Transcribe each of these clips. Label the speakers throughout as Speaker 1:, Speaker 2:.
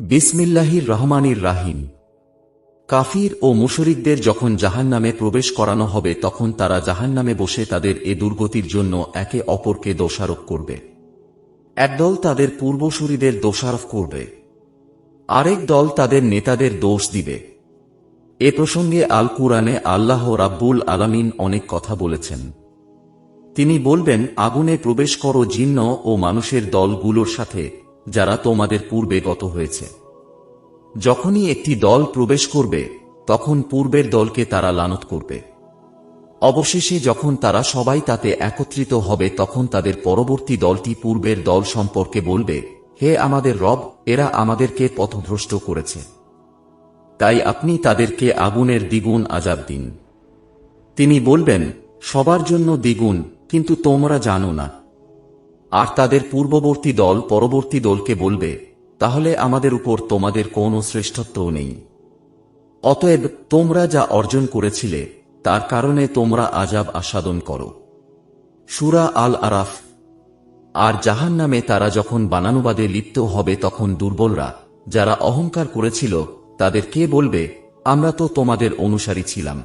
Speaker 1: বিসমিল্লাহির রহমানির রাহিম। কাফির ও মুশরিকদের যখন জাহান্নামে প্রবেশ করানো হবে, তখন তারা জাহান্নামে বসে তাদের এ দুর্গতির জন্য একে অপরকে দোষারোপ করবে। একদল তাদের পূর্বসূরিদের দোষারোপ করবে। আরেক দল তাদের নেতাদের দোষ দিবে। এ প্রসঙ্গে আল কুরআনে আল্লাহ রাব্বুল আলামিন অনেক কথা বলেছেন। তিনি বলবেন, আগুনে প্রবেশ করো জিন্ন ও মানুষের দলগুলোর সাথে যারা তোমাদের পূর্বে গত হয়েছে। যখনই একটি দল প্রবেশ করবে, তখন পূর্বের দলকে তারা লানত করবে। অবশেষে যখন তারা সবাই তাতে একত্রিত হবে, তখন তাদের পরবর্তী দলটি পূর্বের দল সম্পর্কে বলবে, হে আমাদের রব, এরা আমাদেরকে পথভ্রষ্ট করেছে। তাই আপনি তাদেরকে আগুনের দ্বিগুণ আজাব দিন। তিনি বলবেন, সবার জন্য দ্বিগুণ, কিন্তু তোমরা জানো না। আর তাদের পূর্ববর্তী দল পরবর্তী দলকে বলবে, তাহলে আমাদের উপর তোমাদের কোনো শ্রেষ্ঠত্ব নেই। অতএব তোমরা যা অর্জন করেছিলে, তার কারণে তোমরা আজাব আস্বাদন করো। সুরা আল আরাফ আর জাহান নামে তারা যখন বানানুবাদে লিপ্ত হবে তখন দুর্বলরা, যারা অহংকার করেছিল, তাদের কে বলবে, আমরা তো তোমাদের অনুসারী ছিলাম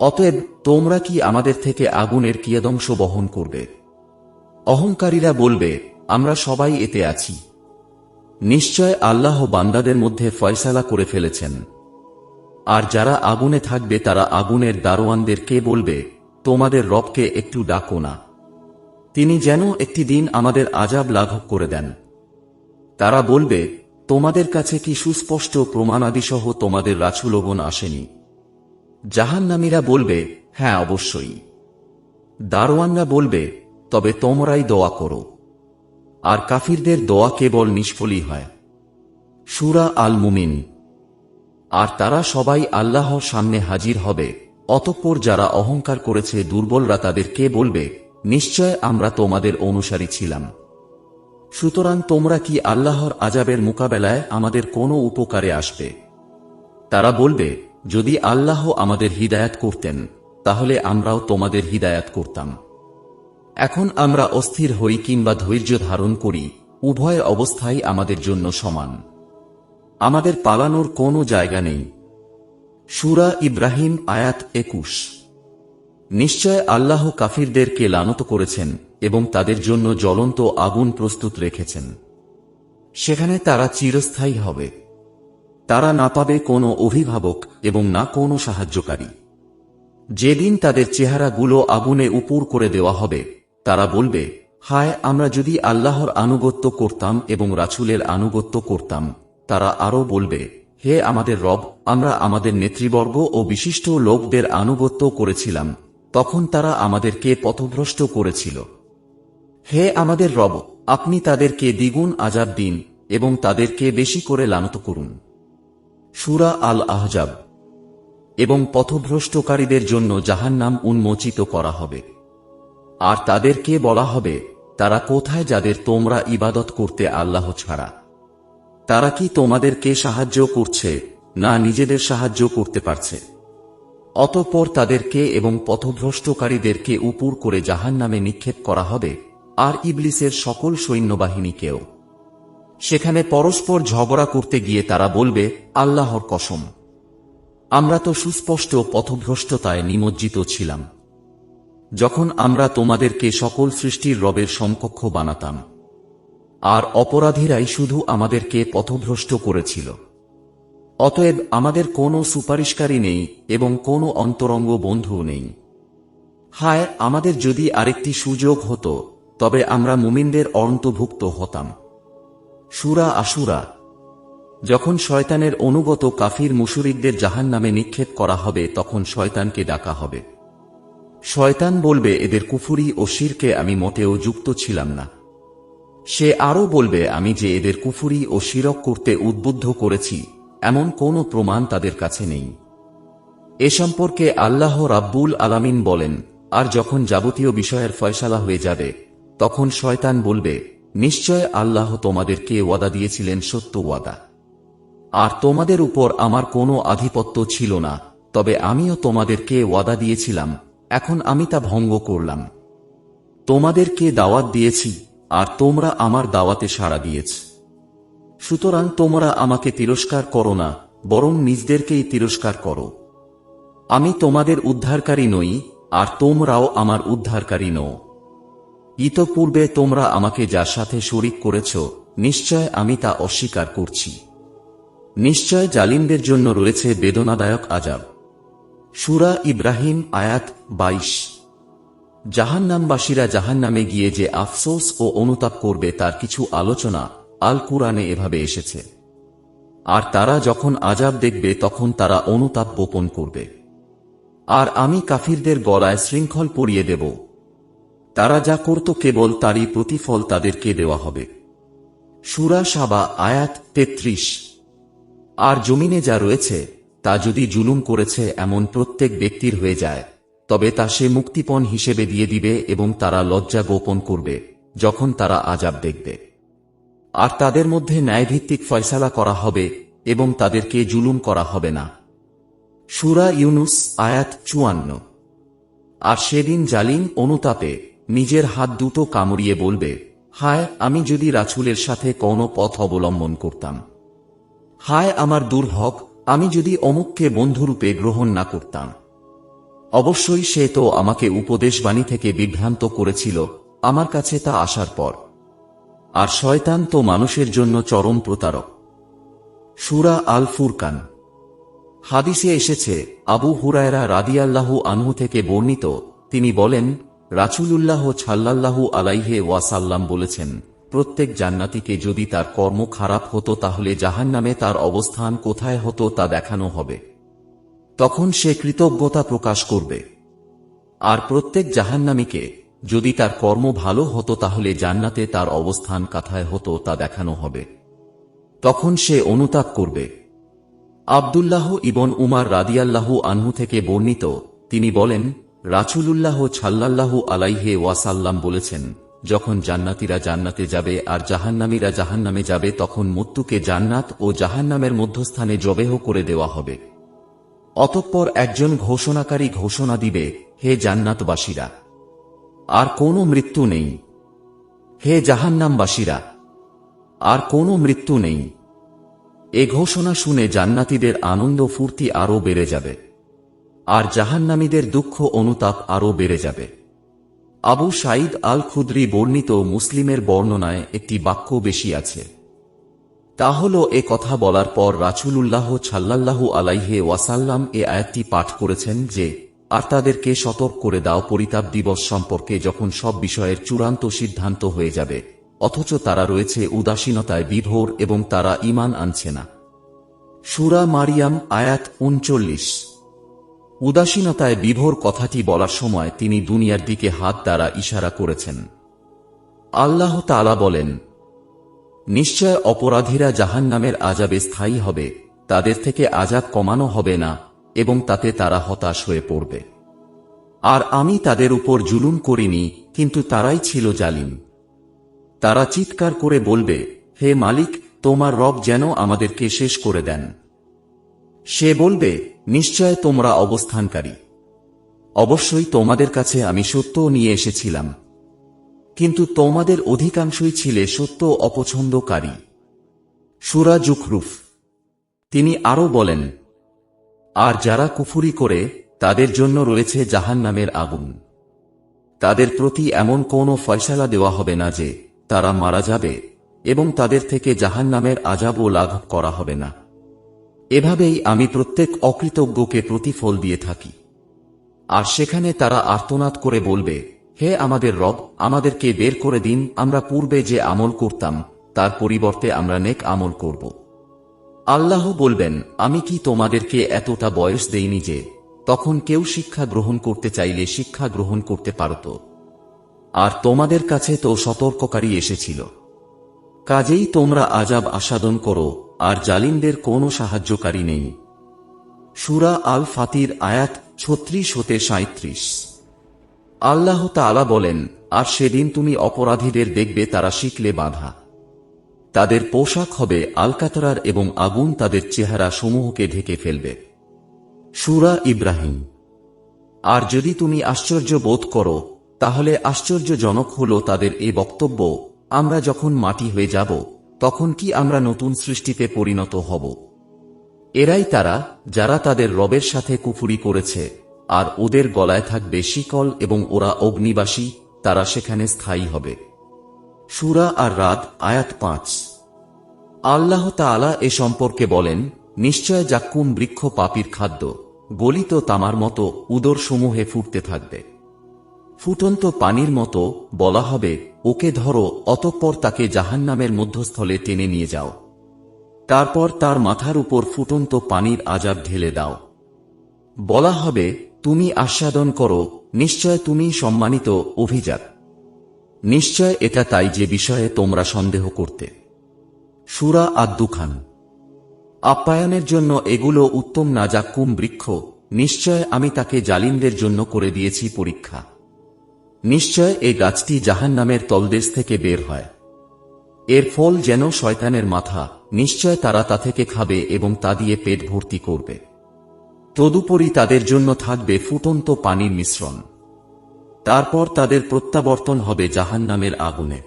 Speaker 1: অতএব তোমরা কি আমাদের থেকে আগুনের কিয়দংশ বহন করবে? অহংকারীরা বলবে, আমরা সবাই এতে আছি। নিশ্চয় আল্লাহ বান্দাদের মধ্যে ফয়সালা করে ফেলেছেন। আর যারা আগুনে থাকবে, তারা আগুনের দারোয়ানদের কে বলবে, তোমাদের রবকে একটু ডাকো না। তিনি যেন একটি দিন আমাদের আজাব লাঘব করে দেন। তারা বলবে, তোমাদের কাছে কি সুস্পষ্ট প্রমাণাদিসহ তোমাদের রাছুলগন আসেনি? জাহান্নামীরা বলবে হ্যাঁ অবশ্যই। দারোয়ানরা বলবে তবে তোমরাই দোয়া করো। আর কাফিরদের দোয়া কেবল নিষ্ফলই হয়। সুরা আল মুমিন আর তারা সবাই আল্লাহর সামনে হাজির হবে, অতঃপর যারা অহংকার করেছে দুর্বলরা তাদের কে বলবে, নিশ্চয় আমরা তোমাদের অনুসারী ছিলাম। সুতরাং তোমরা কি আল্লাহর আজাবের মোকাবেলায় আমাদের কোনো উপকারে আসবে? তারা বলবে, যদি আল্লাহ আমাদের হিদায়াত করতেন, তাহলে আমরাও তোমাদের হিদায়াত করতাম। এখন আমরা অস্থির হই কিংবা ধৈর্য ধারণ করি, উভয় অবস্থাই আমাদের জন্য সমান। আমাদের পালানোর কোনো জায়গা নেই। সুরা ইব্রাহিম আয়াত একুশ। নিশ্চয় আল্লাহ কাফিরদেরকে লানত করেছেন এবং তাদের জন্য জ্বলন্ত আগুন প্রস্তুত রেখেছেন। সেখানে তারা চিরস্থায়ী হবে। তারা না পাবে কোনো অভিভাবক এবং না কোনো সাহায্যকারী। যেদিন তাদের চেহারাগুলো আগুনে উপুর করে দেওয়া হবে তারা বলবে, হায়, আমরা যদি আল্লাহর আনুগত্য করতাম এবং রাছুলের আনুগত্য করতাম, তারা আরও বলবে, হে আমাদের রব, আমরা আমাদের নেতৃবর্গ ও বিশিষ্ট লোকদের আনুগত্য করেছিলাম, তখন তারা আমাদেরকে পথভ্রষ্ট করেছিল। হে আমাদের রব, আপনি তাদেরকে দ্বিগুণ আজাব দিন এবং তাদেরকে বেশি করে লানত করুন। সুরা আল আহজাব এবং পথভ্রষ্টকারীদের জন্য জাহান্নাম উন্মোচিত করা হবে। আর তাদেরকে বলা হবে? তারা কোথায় যাদের তোমরা ইবাদত করতে আল্লাহ ছাড়া? তারা কি তোমাদেরকে সাহায্য করছে, না নিজেদের সাহায্য করতে পারছে? অতঃপর তাদেরকে এবং পথভ্রষ্টকারীদেরকে উপুর করে জাহান নামে নিক্ষেপ করা হবে, আর ইবলিসের সকল সৈন্যবাহিনীকেও সেখানে পরস্পর ঝগড়া করতে গিয়ে তারা বলবে, আল্লাহর কসম। আমরা তো সুস্পষ্ট পথভ্রষ্টতায় নিমজ্জিত ছিলাম। যখন আমরা তোমাদেরকে সকল সৃষ্টির রবের সমকক্ষ বানাতাম। আর অপরাধীরাই শুধু আমাদেরকে পথভ্রষ্ট করেছিল। অতএব আমাদের কোনো সুপারিশকারী নেই এবং কোনো অন্তরঙ্গ বন্ধুও নেই। হায়, আমাদের যদি আরেকটি সুযোগ হতো, তবে আমরা মুমিনদের অন্তর্ভুক্ত হতাম। সুরা আশুরা, যখন শয়তানের অনুগত কাফির মুশুরিকদের জাহান নামে নিক্ষেপ করা হবে, তখন শয়তানকে ডাকা হবে। শয়তান বলবে, এদের কুফুরি ও শিরকে আমি মোটেও যুক্ত ছিলাম না। সে আরও বলবে, আমি যে এদের কুফুরি ও শিরক করতে উদ্বুদ্ধ করেছি, এমন কোনো প্রমাণ তাদের কাছে নেই। এ সম্পর্কে আল্লাহ রাব্বুল আলামিন বলেন, আর যখন যাবতীয় বিষয়ের ফয়সালা হয়ে যাবে, তখন শয়তান বলবে, নিশ্চয় আল্লাহ তোমাদেরকে ওয়াদা দিয়েছিলেন সত্য ওয়াদা। আর তোমাদের উপর আমার কোনো আধিপত্য ছিল না, তবে আমিও তোমাদেরকে ওয়াদা দিয়েছিলাম এখন আমি তা ভঙ্গ করলাম। তোমাদেরকে দাওয়াত দিয়েছি, আর তোমরা আমার দাওয়াতে সাড়া দিয়েছ। সুতরাং তোমরা আমাকে তিরস্কার করো না, বরং নিজদেরকেই তিরস্কার করো। আমি তোমাদের উদ্ধারকারী নই, আর তোমরাও আমার উদ্ধারকারী নও। ইতপূর্বে তোমরা আমাকে যার সাথে শরিক করেছ, নিশ্চয় আমি তা অস্বীকার করছি। নিশ্চয় জালিমদের জন্য রয়েছে বেদনাদায়ক আজাব সুরা ইব্রাহিম আয়াত বাইশ। জাহান্নামবাসীরা জাহান্নামে গিয়ে যে আফসোস ও অনুতাপ করবে তার কিছু আলোচনা আল কুরআনে এভাবে এসেছে। আর তারা যখন আজাব দেখবে তখন তারা অনুতাপ গোপন করবে। আর আমি কাফিরদের গলায় শৃঙ্খল পরিয়ে দেব। তারা যা করত কেবল তারই প্রতিফল তাদেরকে দেওয়া হবে। সুরা সাবা আয়াত তেত্রিশ। আর জমিনে যা রয়েছে তা যদি জুলুম করেছে এমন প্রত্যেক ব্যক্তির হয়ে যায়, তবে তা সে মুক্তিপণ হিসেবে দিয়ে দিবে এবং তারা লজ্জা গোপন করবে, যখন তারা আজাব দেখবে। আর তাদের মধ্যে ন্যায়ভিত্তিক ফয়সালা করা হবে এবং তাদেরকে জুলুম করা হবে না। সুরা ইউনুস, আয়াত চুয়ান্ন। আর সেদিন জালিম অনুতাপে নিজের হাত দুটো কামড়িয়ে বলবে, হায়, আমি যদি রাছুলের সাথে কোনো পথ অবলম্বন করতাম। হায়, আমার দুর্ভগ আমি যদি অমুককে বন্ধুরূপে গ্রহণ না করতাম। অবশ্যই সে তো আমাকে উপদেশবাণী থেকে বিভ্রান্ত করেছিল, আমার কাছে তা আসার পর। আর শয়তান তো মানুষের জন্য চরম প্রতারক। সুরা আল ফুরকান হাদিসে এসেছে, আবু হুরায়রা রাদিয়াল্লাহু আনহু থেকে বর্ণিত, তিনি বলেন রাচুলুল্লাহ ছাল্লাল্লাহু আলাইহে ওয়াসাল্লাম বলেছেন প্রত্যেক জান্নাতিকে যদি তার কর্ম খারাপ হতো তাহলে জাহান্নামে তার অবস্থান কোথায় হতো তা দেখানো হবে। তখন সে কৃতজ্ঞতা প্রকাশ করবে। আর প্রত্যেক জাহান্নামীকে যদি তার কর্ম ভালো হতো তাহলে জান্নাতে তার অবস্থান কাথায় হতো তা দেখানো হবে। তখন সে অনুতাপ করবে। আবদুল্লাহ ইবন উমার রাদিয়াল্লাহু আনহু থেকে বর্ণিত তিনি বলেন রাচুলুল্লাহ ছাল্লাল্লাহু আলাইহে ওয়াসাল্লাম বলেছেন যখন জান্নাতীরা জান্নাতে যাবে আর জাহান্নামীরা জাহান্নামে যাবে, তখন মৃত্যুকে জান্নাত ও জাহান্নামের মধ্যস্থানে জবেহ করে দেওয়া হবে। অতঃপর একজন ঘোষণাকারী ঘোষণা দিবে, হে জান্নাতবাসীরা, আর কোনো মৃত্যু নেই। হে জাহান্নামবাসীরা, আর কোনো মৃত্যু নেই। এ ঘোষণা শুনে জান্নাতীদের আনন্দ ফুর্তি আরও বেড়ে যাবে, আর জাহান্নামীদের দুঃখ অনুতাপ আরও বেড়ে যাবে। আবু সাইদ আল খুদ্রি বর্ণিত মুসলিমের বর্ণনায় একটি বাক্য বেশি আছে। তা হল, এ কথা বলার পর রাচুলুল্লাহ ছাল্লাল্লাহু আলাইহে ওয়াসাল্লাম এ আয়াতটি পাঠ করেছেন যে, আর তাদেরকে সতর্ক করে দাও, পরিতাপ দিবস সম্পর্কে যখন সব বিষয়ের চূড়ান্ত সিদ্ধান্ত হয়ে যাবে। অথচ তারা রয়েছে উদাসীনতায় বিভোর এবং তারা ইমান আনছে না। সুরা মারিয়াম আয়াত উনচল্লিশ। উদাসীনতায় বিভোর কথাটি বলার সময় তিনি দুনিয়ার দিকে হাত দ্বারা ইশারা করেছেন। আল্লাহ তালা বলেন, নিশ্চয় অপরাধীরা জাহান নামের আজাবে স্থায়ী হবে, তাদের থেকে আজাব কমানো হবে না এবং তাতে তারা হতাশ হয়ে পড়বে। আর আমি তাদের উপর জুলুম করিনি, কিন্তু তারাই ছিল জালিম। তারা চিৎকার করে বলবে, হে মালিক, তোমার রব যেন আমাদেরকে শেষ করে দেন। সে বলবে, নিশ্চয় তোমরা অবস্থানকারী। অবশ্যই তোমাদের কাছে আমি সত্য নিয়ে এসেছিলাম। কিন্তু তোমাদের অধিকাংশই ছিলে সত্য অপছন্দকারী। সুরা জুখরুফ। তিনি আরও বলেন, আর যারা কুফুরি করে, তাদের জন্য রয়েছে জাহান নামের আগুন। তাদের প্রতি এমন কোনো ফয়সালা দেওয়া হবে না যে তারা মারা যাবে এবং তাদের থেকে জাহান নামের আজাবও লাঘব করা হবে না। এভাবেই আমি প্রত্যেক অকৃতজ্ঞকে প্রতিফল দিয়ে থাকি। আর সেখানে তারা আর্তনাদ করে বলবে, হে আমাদের রব, আমাদেরকে বের করে দিন, আমরা পূর্বে যে আমল করতাম, তার পরিবর্তে আমরা নেক আমল করব। আল্লাহ বলবেন, আমি কি তোমাদেরকে এতটা বয়স দেইনি যে, তখন কেউ শিক্ষা গ্রহণ করতে চাইলে শিক্ষা গ্রহণ করতে পারত। আর তোমাদের কাছে তো সতর্ককারী এসেছিল। কাজেই তোমরা আজাব আসাদন করো আর জালিমদের কোনো সাহায্যকারী নেই। সুরা আল ফাতির আয়াত ছত্রিশ হতে সাঁত্রিশ আল্লাহ তালা বলেন, আর সেদিন তুমি অপরাধীদের দেখবে, তারা শিখলে বাঁধা। তাদের পোশাক হবে আলকাতরার এবং আগুন তাদের চেহারা সমূহকে ঢেকে ফেলবে। সুরা ইব্রাহিম। আর যদি তুমি আশ্চর্য বোধ করো, তাহলে আশ্চর্যজনক হল তাদের এ বক্তব্য, আমরা যখন মাটি হয়ে যাব তখন কি আমরা নতুন সৃষ্টিতে পরিণত হব? এরাই তারা যারা তাদের রবের সাথে কুফুরি করেছে, আর ওদের গলায় থাকবে শিকল এবং ওরা অগ্নিবাসী, তারা সেখানে স্থায়ী হবে। সুরা আর রাত, আয়াত পাঁচ। আল্লাহ তাআলা এ সম্পর্কে বলেন, নিশ্চয় জাক্কুম বৃক্ষ পাপির খাদ্য, গলিত তামার মতো উদরসমূহে ফুটতে থাকবে। ফুটন্ত পানির মতো বলা হবে, ওকে ধরো, অতঃপর তাকে জাহান্নামের মধ্যস্থলে টেনে নিয়ে যাও। তারপর তার মাথার উপর ফুটন্ত পানির আজাব ঢেলে দাও। বলা হবে, তুমি আস্বাদন করো, নিশ্চয় তুমি সম্মানিত অভিজাত। নিশ্চয় এটা তাই যে বিষয়ে তোমরা সন্দেহ করতে। সুরা আদ্দুখান। আপ্যায়নের জন্য এগুলো উত্তম না জাক্কুম বৃক্ষ, নিশ্চয় আমি তাকে জালিমদের জন্য করে দিয়েছি পরীক্ষা। নিশ্চয় এই গাছটি জাহান্নামের তলদেশ থেকে বের হয়। এর ফল যেন শয়তানের মাথা, নিশ্চয় তারা তা থেকে খাবে এবং তা দিয়ে পেট ভর্তি করবে। তদুপরি তাদের জন্য থাকবে ফুটন্ত পানির মিশ্রণ। তারপর তাদের প্রত্যাবর্তন হবে জাহান্নামের আগুনে।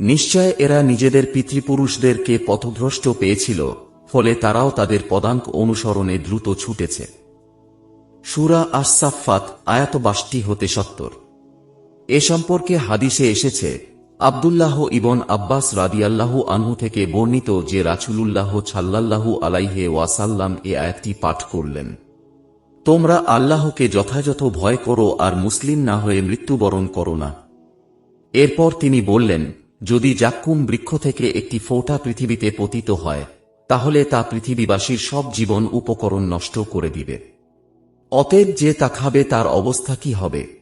Speaker 1: নিশ্চয় এরা নিজেদের পিতৃপুরুষদেরকে পথভ্রষ্ট পেয়েছিল, ফলে তারাও তাদের পদাঙ্ক অনুসরণে দ্রুত ছুটেছে। সুরা আসাফাত আয়াত বাষ্টি হতে সত্তর। এ সম্পর্কে হাদিসে এসেছে, আবদুল্লাহ ইবন আব্বাস রাদিয়াল্লাহু আনহু থেকে বর্ণিত যে রাছুলুল্লাহ ছাল্লাল্লাহু আলাইহে ওয়াসাল্লাম এ আয়াতটি পাঠ করলেন। তোমরা আল্লাহকে যথাযথ ভয় করো আর মুসলিম না হয়ে মৃত্যুবরণ করো না। এরপর তিনি বললেন, যদি জাক্কুম বৃক্ষ থেকে একটি ফোঁটা পৃথিবীতে পতিত হয়, তাহলে তা পৃথিবীবাসীর সব জীবন উপকরণ নষ্ট করে দিবে। অতএব যে তা খাবে তার অবস্থা কি হবে?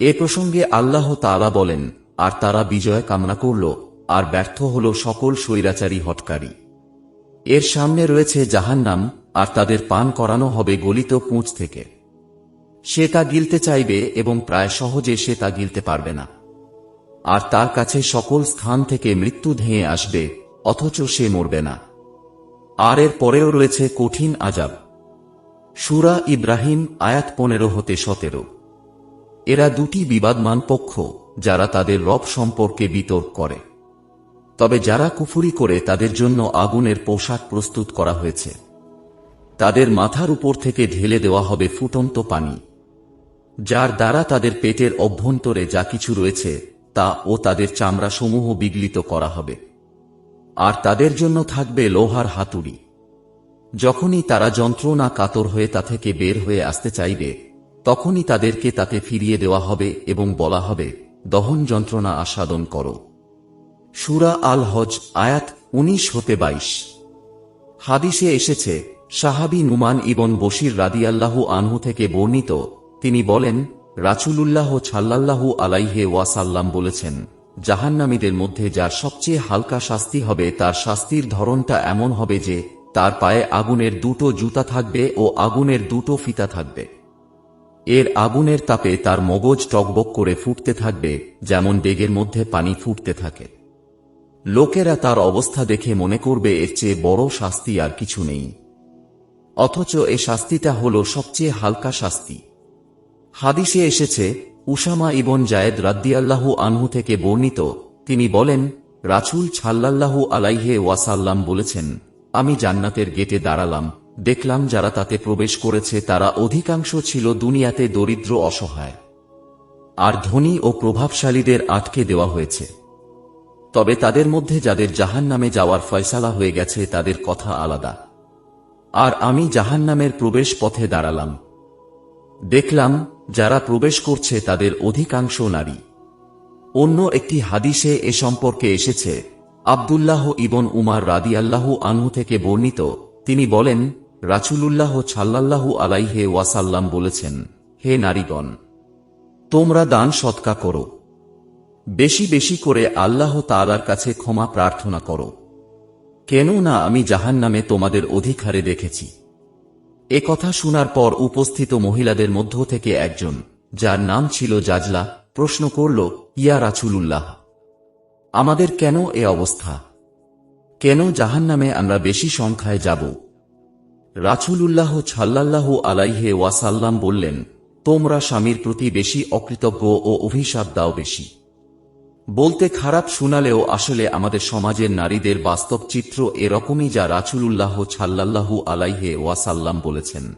Speaker 1: এ প্রসঙ্গে আল্লাহ তাআলা বলেন, আর তারা বিজয় কামনা করল, আর ব্যর্থ হল সকল স্বৈরাচারী হটকারী এর সামনে রয়েছে জাহান্নাম, আর তাদের পান করানো হবে গলিত পুঁচ থেকে। সে তা গিলতে চাইবে এবং প্রায় সহজে সে তা গিলতে পারবে না। আর তার কাছে সকল স্থান থেকে মৃত্যু ধেয়ে আসবে, অথচ সে মরবে না। আর এর পরেও রয়েছে কঠিন আজাব সুরা ইব্রাহিম, আয়াত পনেরো হতে সতেরো। এরা দুটি বিবাদমান পক্ষ, যারা তাদের রব সম্পর্কে বিতর্ক করে। তবে যারা কুফুরি করে, তাদের জন্য আগুনের পোশাক প্রস্তুত করা হয়েছে। তাদের মাথার উপর থেকে ঢেলে দেওয়া হবে ফুটন্ত পানি। যার দ্বারা তাদের পেটের অভ্যন্তরে যা কিছু রয়েছে, তা ও তাদের চামড়া সমূহ বিগলিত করা হবে। আর তাদের জন্য থাকবে লোহার হাতুড়ি। যখনই তারা যন্ত্রণা কাতর হয়ে তা থেকে বের হয়ে আসতে চাইবে তখনই তাদেরকে তাতে ফিরিয়ে দেওয়া হবে এবং বলা হবে, দহন যন্ত্রণা আস্বাদন করো। সুরা আল হজ আয়াত উনিশ হতে বাইশ। হাদিসে এসেছে, সাহাবি নুমান ইবন বশির রাদিয়াল্লাহু আনহু থেকে বর্ণিত, তিনি বলেন রাচুলুল্লাহ ছাল্লাল্লাহু আলাইহে ওয়াসাল্লাম বলেছেন, জাহান্নামীদের মধ্যে যার সবচেয়ে হালকা শাস্তি হবে, তার শাস্তির ধরনটা এমন হবে যে, তার পায়ে আগুনের দুটো জুতা থাকবে ও আগুনের দুটো ফিতা থাকবে। এর আগুনের তাপে তার মগজ টকবক করে ফুটতে থাকবে, যেমন ডেগের মধ্যে পানি ফুটতে থাকে। লোকেরা তার অবস্থা দেখে মনে করবে এর চেয়ে বড় শাস্তি আর কিছু নেই। অথচ এ শাস্তিটা হল সবচেয়ে হালকা শাস্তি। হাদিসে এসেছে উসামা ইবন জায়েদ রাদ্দিয়াল্লাহু আনহু থেকে বর্ণিত, তিনি বলেন রাছুল ছাল্লাল্লাহু আলাইহে ওয়াসাল্লাম বলেছেন, আমি জান্নাতের গেটে দাঁড়ালাম দেখলাম যারা তাতে প্রবেশ করেছে তারা অধিকাংশ ছিল দুনিয়াতে দরিদ্র, অসহায়। আর ধনী ও প্রভাবশালীদের আটকে দেওয়া হয়েছে। তবে তাদের মধ্যে যাদের জাহান নামে যাওয়ার ফয়সালা হয়ে গেছে, তাদের কথা আলাদা। আর আমি জাহান নামের প্রবেশ পথে দাঁড়ালাম। দেখলাম যারা প্রবেশ করছে তাদের অধিকাংশ নারী। অন্য একটি হাদিসে এ সম্পর্কে এসেছে, আবদুল্লাহ ইবন উমার রাদিয়াল্লাহু আনহু থেকে বর্ণিত, তিনি বলেন রাচুলুল্লাহ ছাল্লাল্লাহু আলাইহে ওয়াসাল্লাম বলেছেন, হে নারীগণ, তোমরা দান সৎকা করো। বেশি বেশি করে আল্লাহ তালার কাছে ক্ষমা প্রার্থনা করো। কেন না আমি জাহান নামে তোমাদের অধিকারে দেখেছি। এ কথা শোনার পর উপস্থিত মহিলাদের মধ্য থেকে একজন, যার নাম ছিল জাজলা, প্রশ্ন করল, ইয়া রাছুলুল্লাহ আমাদের কেন এ অবস্থা? কেন জাহান নামে আমরা বেশি সংখ্যায় যাব? রাছুলুল্লাহ ছাল্লাল্লাহু আলাইহে ওয়াসাল্লাম বললেন, তোমরা স্বামীর প্রতি বেশি অকৃতজ্ঞ ও অভিশাপ দাও বেশি। বলতে খারাপ শোনালেও আসলে আমাদের সমাজের নারীদের বাস্তব চিত্র এরকমই যা রাচুলুল্লাহ ছাল্লাল্লাহু আলাইহে ওয়াসাল্লাম বলেছেন।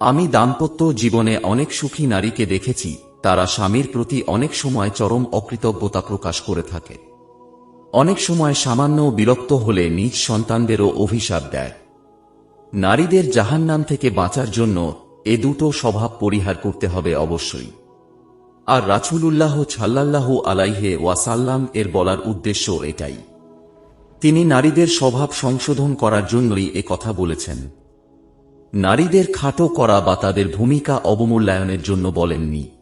Speaker 1: আমি দাম্পত্য জীবনে অনেক সুখী নারীকে দেখেছি, তারা স্বামীর প্রতি অনেক সময় চরম অকৃতজ্ঞতা প্রকাশ করে থাকে। অনেক সময় সামান্য বিরক্ত হলে নিজ সন্তানদেরও অভিশাপ দেয়। নারীদের জাহান্নাম থেকে বাঁচার জন্য এ দুটো স্বভাব পরিহার করতে হবে অবশ্যই। আর রাছুলুল্লাহ ছাল্লাল্লাহু আলাইহে ওয়াসাল্লাম এর বলার উদ্দেশ্য এটাই। তিনি নারীদের স্বভাব সংশোধন করার জন্যই এ কথা বলেছেন। নারীদের খাটো করা বা তাদের ভূমিকা অবমূল্যায়নের জন্য বলেননি।